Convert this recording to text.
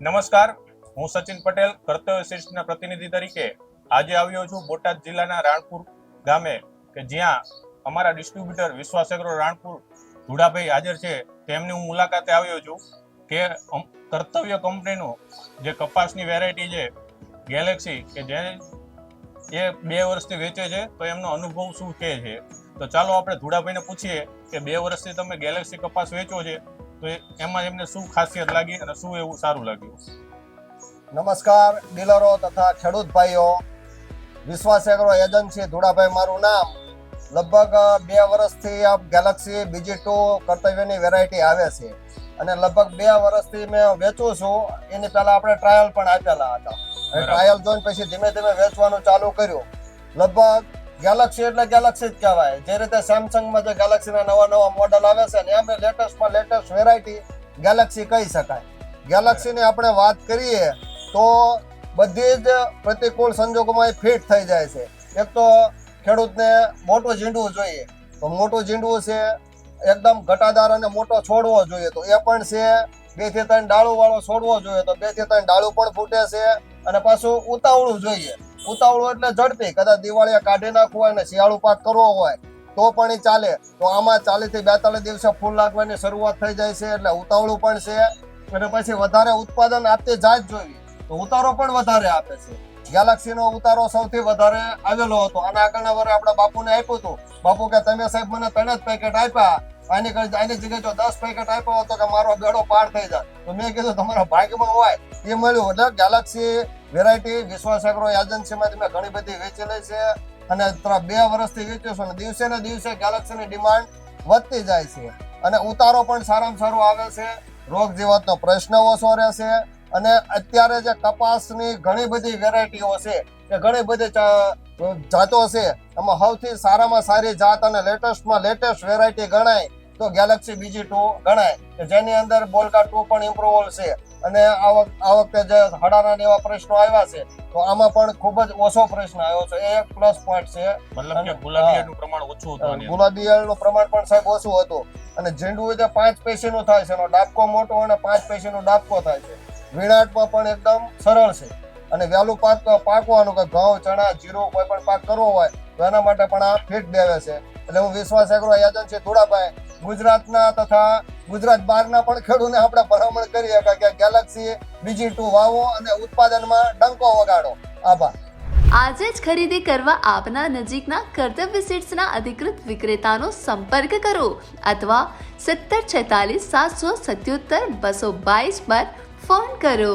નમસ્કાર. હું સચિન પટેલ, કર્તવ્ય શીર્ષના પ્રતિનિધિ તરીકે આજે આવ્યો છું બોટાદ જિલ્લાના રાણપુર ગામે, કે જ્યાં અમારા ડિસ્ટ્રીબ્યુટર વિશ્વાસ એગ્રો રાણપુર ધુડાભાઈ હાજર છે. તેમની હું મુલાકાતે આવ્યો છું કે કર્તવ્ય કંપનીનું જે કપાસની વેરાયટી છે ગેલેક્સી કે જે એ બે વર્ષથી વેચે છે, તો એમનો અનુભવ શું કહે છે? તો ચાલો આપણે ધુડાભાઈને પૂછીએ કે બે વર્ષથી તમે ગેલેક્સી કપાસ વેચો છે. તો એમાં એમને શું ખાસિયત લાગી અને શું એવું સારું લાગ્યું? નમસ્કાર ડીલરો તથા ખેડૂત ભાઈઓ. વિશ્વાસ એગ્રો એજન્સી ધુડાભાઈ મારું નામ. લગભગ બે વર્ષથી આ ગેલેક્સી બીજી ટુ કર્તવ્યની વેરાયટી આવે છે. અને લગભગ બે વર્ષથી મેં વેચું છું. એની પહેલા આપણે ટ્રાયલ પણ આપેલા હતા. ટ્રાયલ જોઈને પછી ધીમે ધીમે વેચવાનું ચાલુ કર્યું. લગભગ ગેલેક્સી એટલે ગેલેક્સી જ કહેવાય. જે રીતે સેમસંગમાં જે ગેલેક્સીના નવા નવા મોડલ આવે છે ને, એમ લેટેસ્ટમાં લેટેસ્ટ વેરાયટી ગેલેક્સી કહી શકાય. ગેલેક્સીની આપણે વાત કરીએ તો બધી જ પ્રતિકૂળ સંજોગોમાં એ ફિટ થઈ જાય છે. એક તો ખેડૂતને મોટું ઝીંડવું જોઈએ. તો મોટું ઝીંડવું છે એકદમ ઘટાદાર અને મોટો છોડવો જોઈએ. તો એ પણ છે બેથી ત્રણ ડાળું વાળો છોડવો જોઈએ. તો બેથી ત્રણ ડાળું પણ ફૂટે છે અને પાછું ઉતાવળું જોઈએ. ઉતાવળું એટલે ઝડપી. કદાચ દિવાળીએ કાઢી નાખવું હોય ને શિયાળુ પાક કરવો હોય, તો પણ એ ચાલે. તો આમાં ચાલીસથી બેતાલીસ દિવસે ફૂલ લાગવાની શરૂઆત થઈ જાય છે એટલે ઉતાવળું પણ છે અને પછી વધારે ઉત્પાદન આપતી જાય જ જોઈએ તો ઉતારો પણ વધારે આપે છે. ગેલેક્સીનો ઉતારો સૌથી વધારે આવેલો હતો. અને આગળના વર્ષે આપણા બાપુને આપ્યું હતું. બાપુ કે, તમે સાહેબ મને ત્રણ જ પેકેટ આપ્યા. આની આની જગ્યાએ જો દસ પેકેટ આપ્યો હતો કે મારો બેડો પાર થઈ જાય. તો મેં કીધું, તમારા ભાગ્યમાં હોય એ મળ્યું. એટલે ગેલેક્સી વેરાયટી વિશ્વાસ એગ્રો એજન્સીમાંથી મેં ઘણી બધી વેચેલી છે અને ત્રણ બે વર્ષથી વેચ્યું છે અને દિવસે ને દિવસે ગેલેક્સીની ડિમાન્ડ વધતી જાય છે. અને ઉતારો પણ સારામાં સારો આવે છે. રોગ જીવાતનો પ્રશ્ન ઓછો રહેશે અને અત્યારે જે કપાસની ઘણી બધી વેરાયટીઓ છે કે ઘણી બધી જાતો છે, એમાં સૌથી સારામાં સારી જાત અને લેટેસ્ટમાં લેટેસ્ટ વેરાયટી ગણાય તો ગેલેક્સી બીજી ટુ ગણાય. જેની અંદર બોલકા ટુ પણ ઇમ્પ્રુવલ છે. અને આ વખ- આ વખતે જે હડાના એવા પ્રશ્નો આવ્યા છે તો આમાં પણ ખૂબ જ ઓછો પ્રશ્ન આવ્યો છે. એ એક પ્લસ પોઈન્ટ છે. મતલબ કે પ્રમાણ ઓછું હતું આની નું પ્રમાણ પણ સાહેબ ઓછું હતું. અને ઝીંડું જે પાંચ પેશીનું થાય છે એનો ડાબકો મોટો અને પાંચ પેશીનો ડાબકો થાય છે. વીણાટમાં પણ એકદમ સરળ છે. અને વહેલું પાક પાકવાનું કે ઘઉં ચણા જીરું કોઈ પણ પાક કરવો હોય તો એના માટે પણ આ ફિટ દેવે છે. એટલે હું વિશ્વાસ એગ્રો એજન્સી ધોળાભાઈ ગુજરાતના તથા ગુજરાત બહારના પણ ખેડૂતને આપણે ભલામણ કરીએ કે ગેલેક્સી બીજી ટુ વાવો અને ઉત્પાદનમાં ડંકો વગાડો. આભાર. આજે જ ખરીદી કરવા આપના નજીકના કર્તવ્ય સીટ્સના અધિકૃત વિક્રેતાનો સંપર્ક કરો અથવા સત્તર છેતાલીસ સાતસો સત્યોતર બસો બાવીસ પર ફોન કરો.